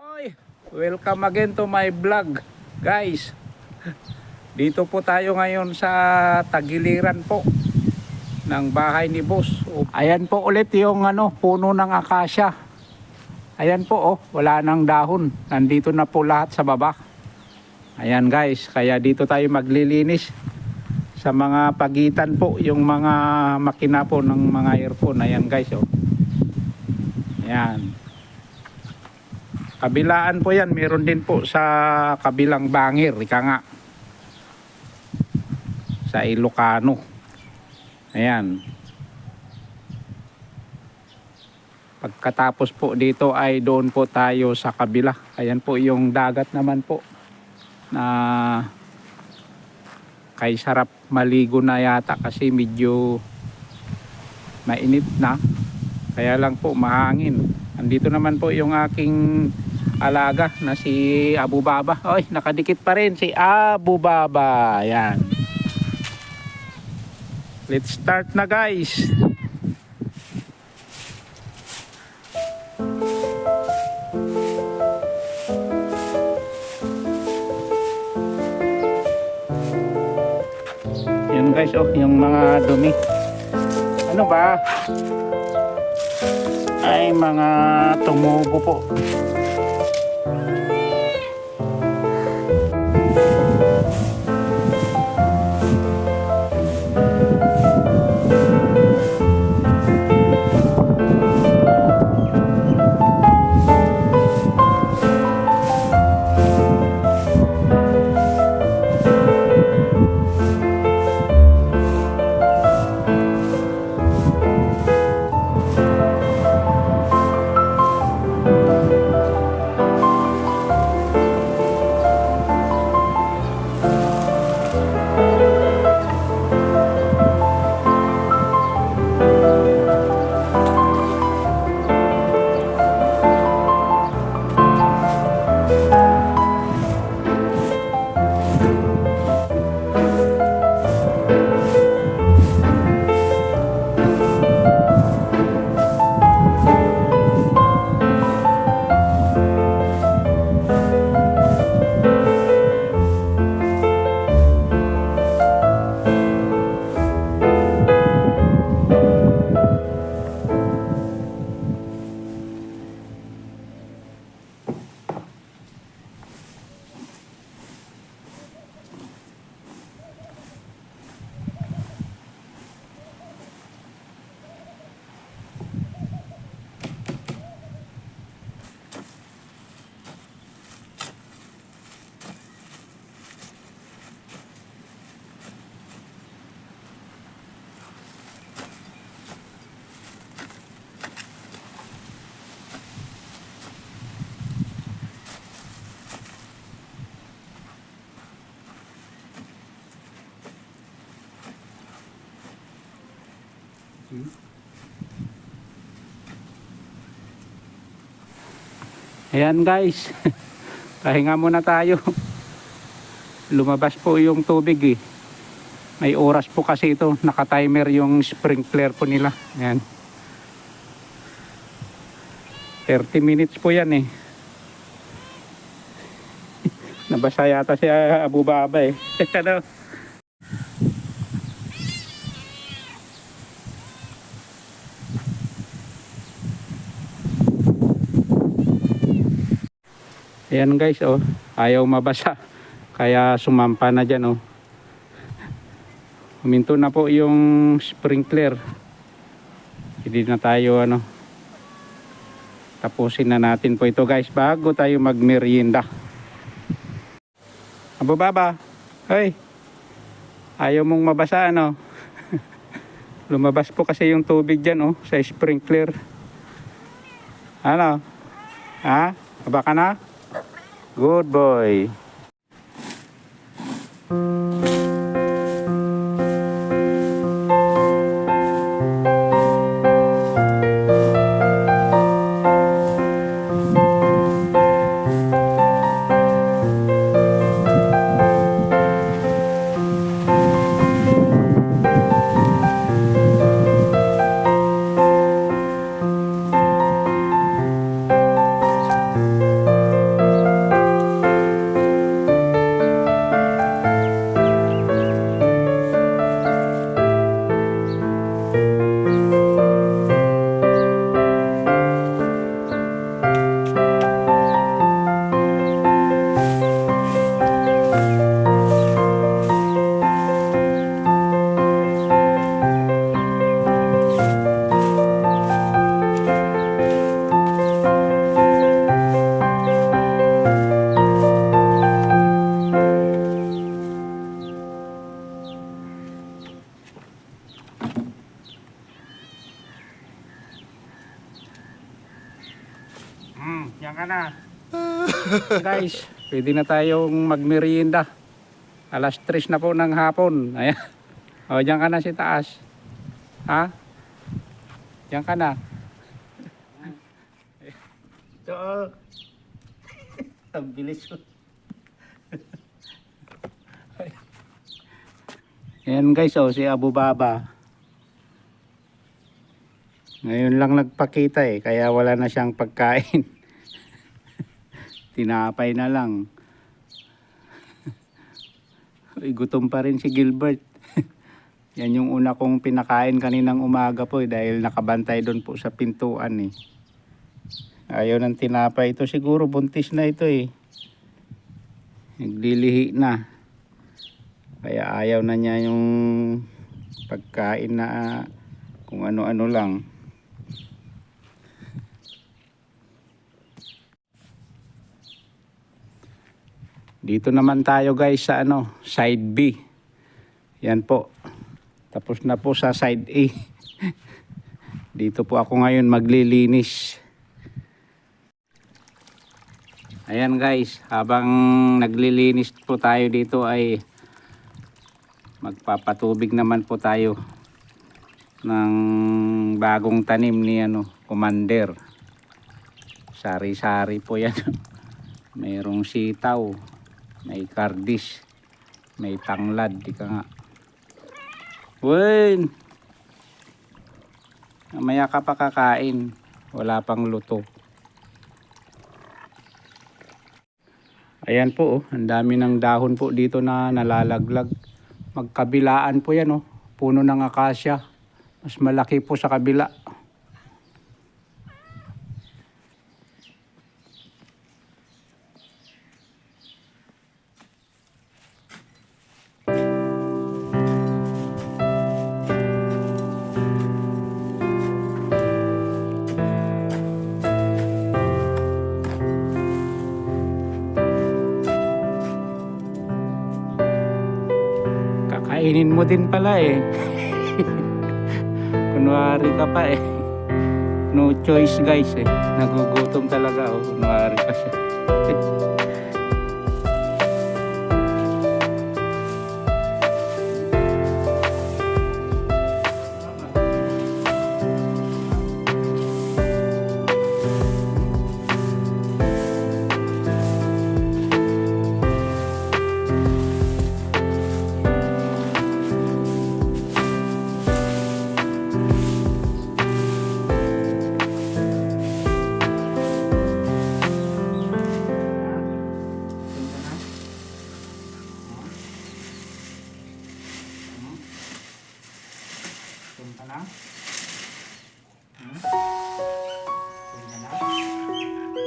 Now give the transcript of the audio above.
Oy, welcome again to my vlog, guys. Dito po tayo ngayon sa tagiliran po ng bahay ni boss. Ayan po ulit yung ano, puno ng akasya. Ayan po oh, wala nang dahon. Nandito na po lahat sa baba. Ayan guys, kaya dito tayo maglilinis sa mga pagitan po yung mga makina po ng mga earphone. Ayan guys oh. Ayan. Kabilaan po yan, meron din po sa kabilang bangir, ika nga. Sa Ilocano. Ayan. Pagkatapos po dito ay doon po tayo sa kabila. Ayan po yung dagat naman po na kay sarap maligo na yata kasi medyo mainit na. Kaya lang po mahangin. Andito naman po yung aking alaga na si Abu Baba. Oy, nakadikit pa rin si Abu Baba. Ayan. Let's start na guys. Yan guys, oh, yung mga dumi. Ano ba? Ay, mga tumubo po. Ayan guys. Pahinga muna tayo. Lumabas po yung tubig eh. May oras po kasi ito. Naka-timer yung sprinkler po nila. Ayan. 30 minutes po yan eh. Nabasa yata si Abu Baba eh. ano? Ayan guys, oh, ayaw mabasa. Kaya sumampa na dyan, oh. Huminto na po yung sprinkler. Hindi na tayo, ano, tapusin na natin po ito guys bago tayo magmerienda. Abo baba, hey, ayaw mong mabasa, ano? Lumabas po kasi yung tubig dyan, oh, sa sprinkler. Ano? Ha? Aba na? Good boy. Guys, pwede na tayong magmerienda. Alas 3 na po ng hapon. Ayan. O, diyan ka na si taas. Ha? Diyan ka na. Ito, oh. Ang bilis ko. Ayan guys, oh, si Abu Baba. Ngayon lang nagpakita eh, kaya wala na siyang pagkain. Tinapay na lang. Uy, gutom pa rin si Gilbert. Yan yung una kong pinakain kaninang umaga po eh, dahil nakabantay doon po sa pintuan eh. Ayaw ng tinapay ito. Siguro buntis na ito eh. Naglilihi na. Kaya ayaw na niya yung pagkain na ah, kung ano-ano lang. Dito naman tayo guys sa ano, side B. Yan po. Tapos na po sa side A. Dito po ako ngayon maglilinis. Ayan guys, habang naglilinis po tayo dito ay magpapatubig naman po tayo ng bagong tanim ni ano, Commander. Sari-sari po yan. Mayroong sitaw, may kardis, may tanglad, di ka nga. Win! Mamaya ka pa kakain, wala pang luto. Ayan po, oh, ang dami ng dahon po dito na nalalaglag. Magkabilaan po yan, oh. puno ng akasya. Mas malaki po sa kabila. Kakainin mo din pala eh. Kunwari ka pa eh. No choice guys eh. Nagugutom talaga oh. Kunwari pa siya. na. Hmm? Pwede na na.